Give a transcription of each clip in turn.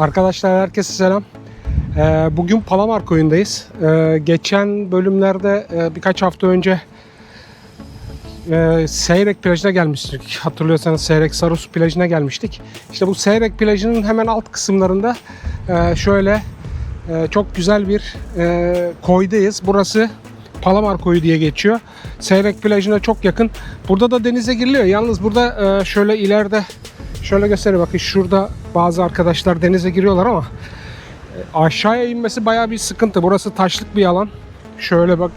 Arkadaşlar herkese selam. Ee, bugün Palamar koyundayız. Ee, geçen bölümlerde e, birkaç hafta önce e, Seyrek plajına gelmiştik. Hatırlıyorsanız Seyrek Sarus plajına gelmiştik. İşte bu Seyrek plajının hemen alt kısımlarında e, şöyle çok güzel bir koydayız. Burası Palamar koyu diye geçiyor. Seyrek plajına çok yakın. Burada da denize giriliyor. Yalnız burada şöyle ileride şöyle göstereyim bakın şurada bazı arkadaşlar denize giriyorlar ama e, aşağıya inmesi bayağı bir sıkıntı. Burası taşlık bir alan. Şöyle bak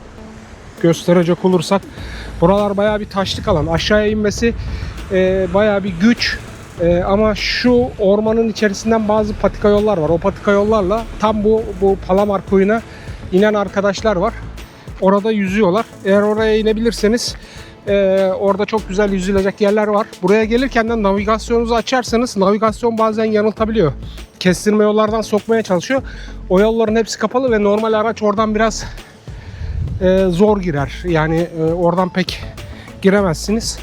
gösterecek olursak buralar bayağı bir taşlık alan. Aşağıya inmesi e, bayağı bir güç. E, ama şu ormanın içerisinden bazı patika yollar var. O patika yollarla tam bu bu Palamar koyuna inen arkadaşlar var. Orada yüzüyorlar. Eğer oraya inebilirseniz e, orada çok güzel yüzülecek yerler var. Buraya gelirken de navigasyonunuzu açarsanız navigasyon bazen yanıltabiliyor. Kestirme yollardan sokmaya çalışıyor. O yolların hepsi kapalı ve normal araç oradan biraz e, zor girer. Yani e, oradan pek giremezsiniz.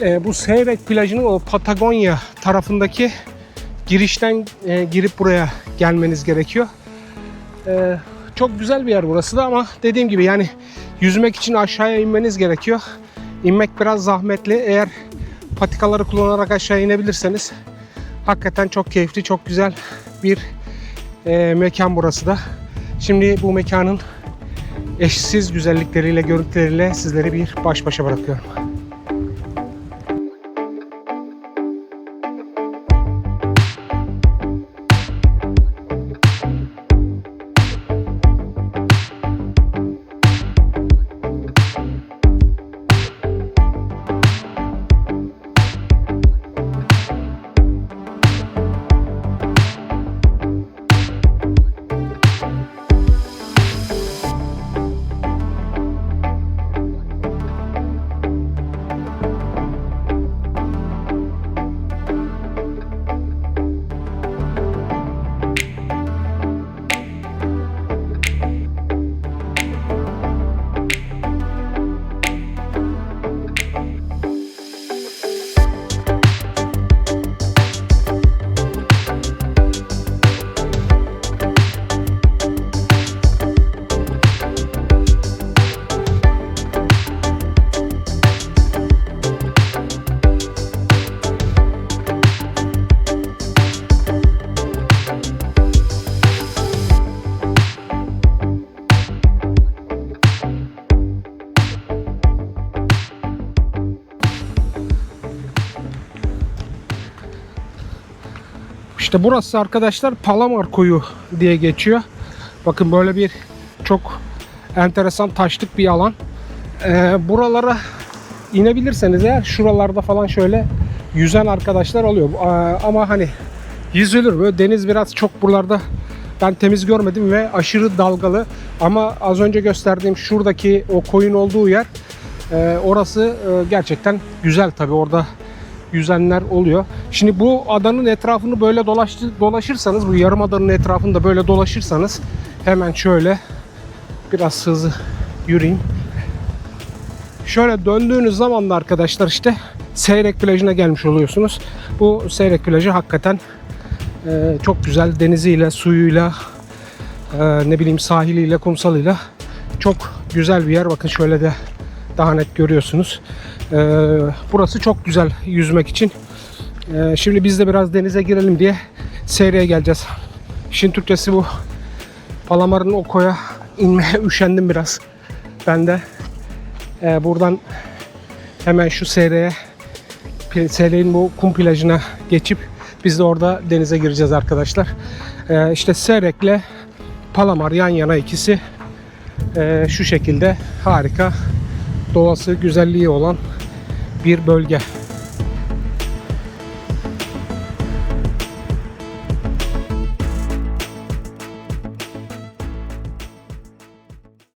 E, bu Seyrek plajının o Patagonya tarafındaki girişten e, girip buraya gelmeniz gerekiyor. E, çok güzel bir yer burası da ama dediğim gibi yani yüzmek için aşağıya inmeniz gerekiyor. İnmek biraz zahmetli. Eğer patikaları kullanarak aşağı inebilirseniz hakikaten çok keyifli, çok güzel bir e, mekan burası da. Şimdi bu mekanın eşsiz güzellikleriyle, görüntüleriyle sizleri bir baş başa bırakıyorum. İşte burası arkadaşlar Palamar Koyu diye geçiyor. Bakın böyle bir çok enteresan taşlık bir alan. Ee, buralara inebilirseniz eğer şuralarda falan şöyle yüzen arkadaşlar oluyor. Ee, ama hani yüzülür böyle deniz biraz çok buralarda ben temiz görmedim ve aşırı dalgalı. Ama az önce gösterdiğim şuradaki o koyun olduğu yer e, orası e, gerçekten güzel tabi orada yüzenler oluyor. Şimdi bu adanın etrafını böyle dolaştı, dolaşırsanız bu yarım adanın etrafında böyle dolaşırsanız hemen şöyle biraz hızlı yürüyeyim. Şöyle döndüğünüz zaman da arkadaşlar işte Seyrek plajına gelmiş oluyorsunuz. Bu Seyrek plajı hakikaten e, çok güzel deniziyle, suyuyla, e, ne bileyim sahiliyle, kumsalıyla çok güzel bir yer. Bakın şöyle de daha net görüyorsunuz. E, burası çok güzel yüzmek için. E, şimdi biz de biraz denize girelim diye Seyrek'e geleceğiz. İşin Türkçesi bu. Palamar'ın o koya inmeye üşendim biraz. Ben de e, buradan hemen şu Seyrek'e Seyrek'in bu kum plajına geçip biz de orada denize gireceğiz arkadaşlar. E, işte Seyrek'le Palamar yan yana ikisi e, şu şekilde harika doğası güzelliği olan bir bölge.